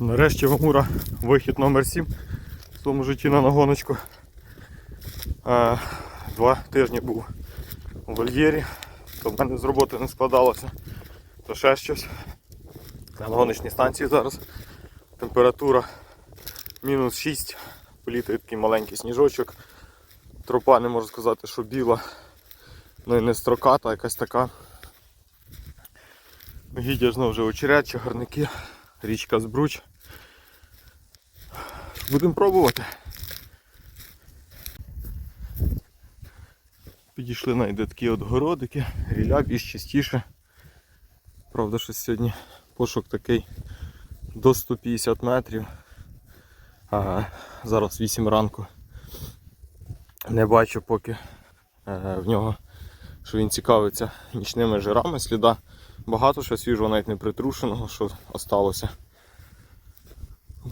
Нарешті в Амура вихід номер 7 в тому житті на нагоночку. Два тижні був у вольєрі, то в мене з роботи не складалося, то ще щось. На гоночній станції зараз температура мінус 6, політає такий маленький сніжочок. Тропа не можу сказати, що біла, ну і не строката, якась така. Гідя знову вже очерет, чагарники, річка Збруч. Будемо пробувати. Підійшли найде такі от городики, ріля більш чистіше. Правда, що сьогодні пошук такий до 150 метрів. А зараз 8 ранку. Не бачу поки е, в нього, що він цікавиться нічними жирами. Сліда багато що свіжого, навіть не притрушеного, що осталося.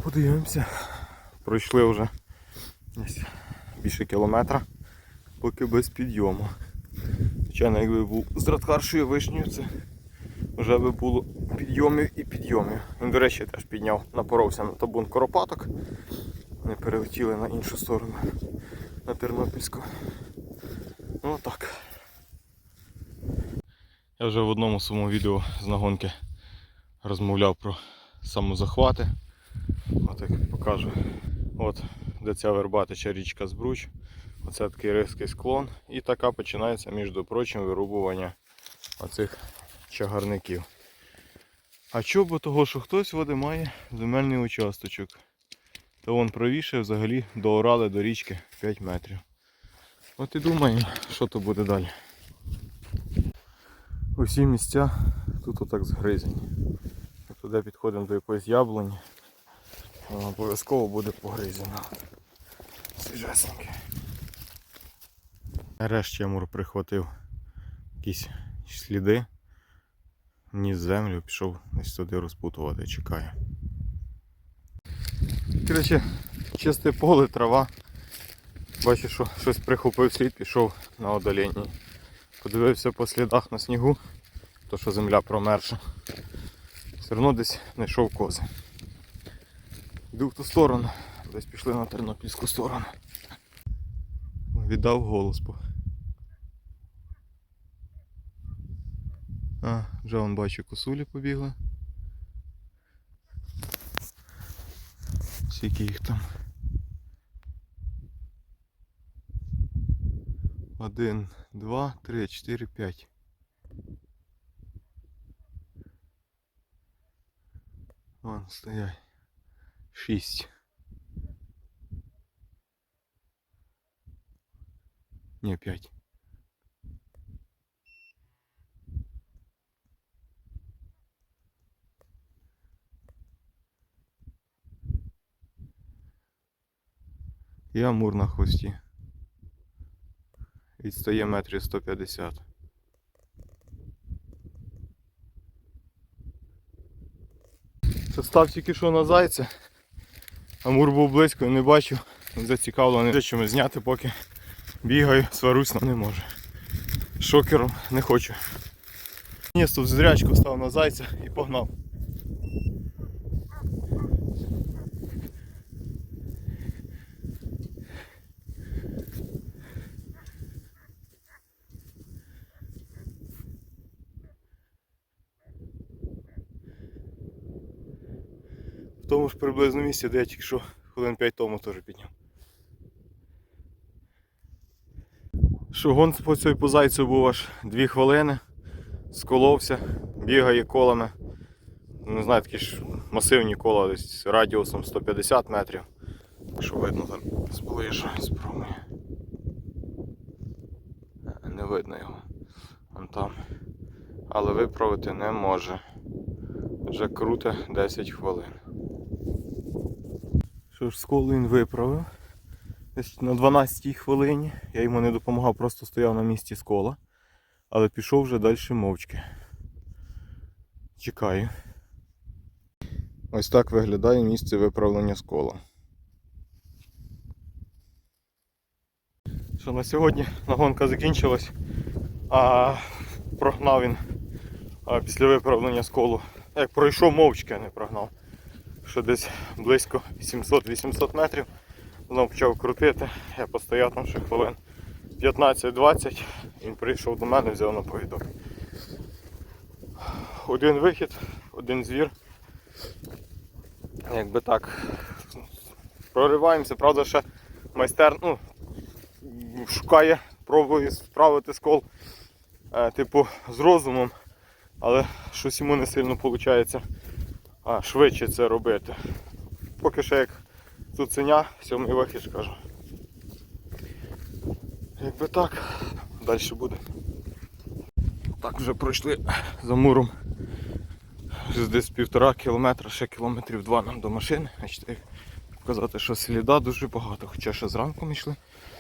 Подивимося. Пройшли вже більше кілометра, поки без підйому. Звичайно, якби був з радхаршою вишнею, це вже би було підйомів і підйомів. Він, до речі, теж підняв, напоровся на табун коропаток. Вони перелетіли на іншу сторону, на Тернопільську. Ну так. Я вже в одному своєму відео з нагонки розмовляв про самозахвати. От як покажу. От де ця вербатича річка Збруч. Оце такий ризький склон. І така починається, між прочим, вирубування оцих чагарників. А чого? Бо того, що хтось води має земельний участочок. То вон правіше взагалі доорали до річки 5 метрів. От і думаємо, що то буде далі. Усі місця тут отак згризені. Туди підходимо до якоїсь яблуні, вона обов'язково буде погризена. Свіжесеньке. Нарешті Амур прихватив якісь сліди, ніс землю, пішов десь туди розпутувати, чекає. Коротше, чисте поле, трава. Бачу, що щось прихопив слід, пішов на одолінні. Подивився по слідах на снігу, то що земля промерша. Все одно десь знайшов кози. Йду в ту сторону, десь пішли на тернопільську сторону. Віддав голос. А, вже вон бачу косулі побігли. Скільки їх там. Один, два, три, чотири, п'ять. Вон стоять. Шість. Ні, п'ять. І амур на хвості. Відстає метрів 150. Це став тільки що на зайця. Амур був близько, не бачив. Він зацікавлений чимось зняти, поки бігаю, сварусь не можу. Шокером не хочу. Ні, тут зрячку став на зайця і погнав. В тому ж приблизно місці, де я тільки що хвилин 5 тому теж підняв. Що по цій по зайцю був аж 2 хвилини, сколовся, бігає колами. Не знаю, такі ж масивні кола десь з радіусом 150 метрів. Якщо видно зараз зближу, спробую. Е, Не видно його. Вон там. Але виправити не може. Вже круте 10 хвилин. Що ж, скол він виправив. Десь на 12 хвилині. Я йому не допомагав, просто стояв на місці скола. Але пішов вже далі мовчки. Чекаю. Ось так виглядає місце виправлення скола. Що на сьогодні нагонка закінчилась, а прогнав він а, після виправлення сколу. Як пройшов мовчки, а не прогнав. Що десь близько 700-800 метрів. Знову почав крутити. Я постояв там ще хвилин 15-20. Він прийшов до мене, взяв на повідок. Один вихід, один звір. Якби так. Прориваємося, правда, ще майстер ну, шукає, пробує справити скол, е, типу, з розумом, але щось йому не сильно виходить а, швидше це робити. Поки що як цуценя, сьомий вихід кажу. Якби так, далі буде. Так вже пройшли за муром. Десь півтора кілометра, ще кілометрів два нам до машини. Значить, показати, що сліда дуже багато. Хоча ще зранку ми йшли,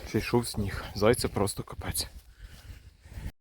ще йшов сніг. Зайця просто капець.